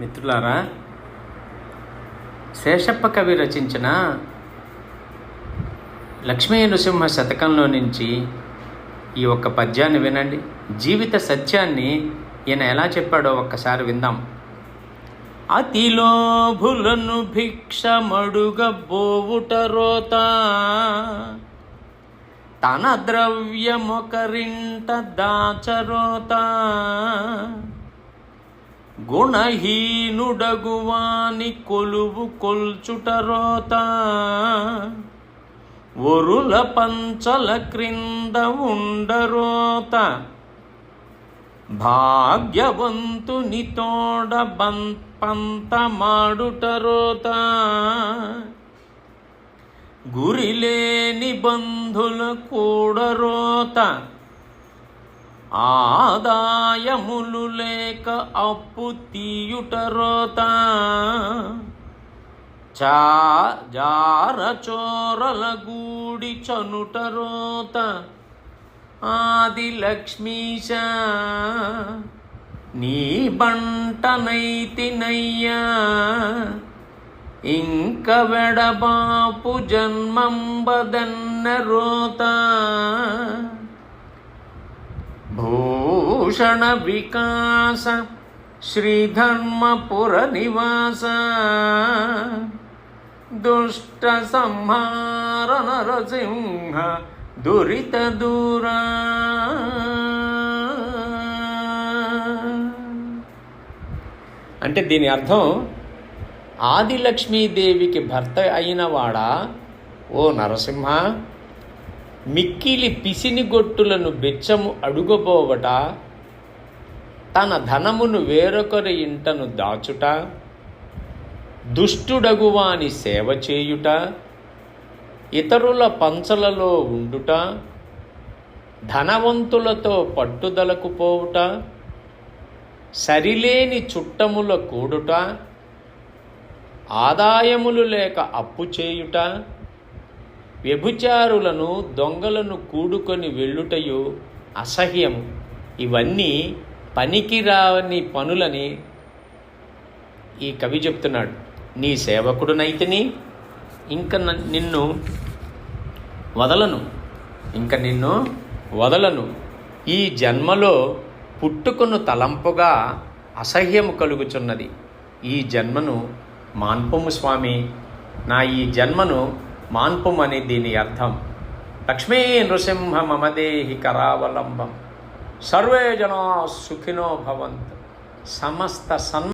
మిత్రులారా శేషప్ప కవి రచించిన లక్ష్మీ నృసింహ శతకంలో నుంచి ఈ ఒక్క పద్యాన్ని వినండి. జీవిత సత్యాన్ని ఈయన ఎలా చెప్పాడో ఒక్కసారి విందాం. అతిలోభులను భిక్షమడుగబోవుట రోత తన ద్రవ్యమొకరింట దాచరోత. గుణహీనుడగువాని కొలువు కొల్చుట రోత. ఒరుల పంచల క్రింద ఉండరోత భాగ్యవంతుని తోడ బం పంత మాడుట రోత. గురిలేని బంధుల కూడరోత ఆదాయములు లేక అప్పు తీయుటరోత చా గూడి చనుటరోత ఆది లక్ష్మీశ నీ బంటనైతినయ్యా ఇంక వెడబాపు జన్మంబదన్న రోత. భూషణ వికాస శ్రీధర్మపుర నివాస దుష్ట సంహార నరసింహ దురిత దూరా అంటే దీని అర్థం ఆదిలక్ష్మీదేవికి భర్త అయినవాడా ఓ నరసింహ మిక్కిలి పిసిని గొట్టులను బెచ్చము అడుగబోవట తన ధనమును వేరొకరి ఇంటను దాచుట దుష్టుడగువాని సేవ చేయుట ఇతరుల పంచలలో ఉండుట ధనవంతులతో పట్టుదలకు పోవుట సరిలేని చుట్టముల కూడుట ఆదాయములు లేక అప్పు చేయుట వ్యభిచారులను దొంగలను కూడుకొని వెళ్ళుటయు అసహ్యము. ఇవన్నీ పనికిరాని పనులని ఈ కవి చెప్తున్నాడు. నీ సేవకుడునైతిని ఇంక నిన్ను వదలను. ఇంకా నిన్ను వదలను. ఈ జన్మలో పుట్టుకును తలంపుగా అసహ్యము కలుగుచున్నది. ఈ జన్మను మాన్పము స్వామి. నా ఈ జన్మను మాన్పమని దీని అర్థం. లక్ష్మీ నృసింహ మమదేహి కరావలంబం. సర్వే జనా సుఖినో భవంతు. సమస్త సన్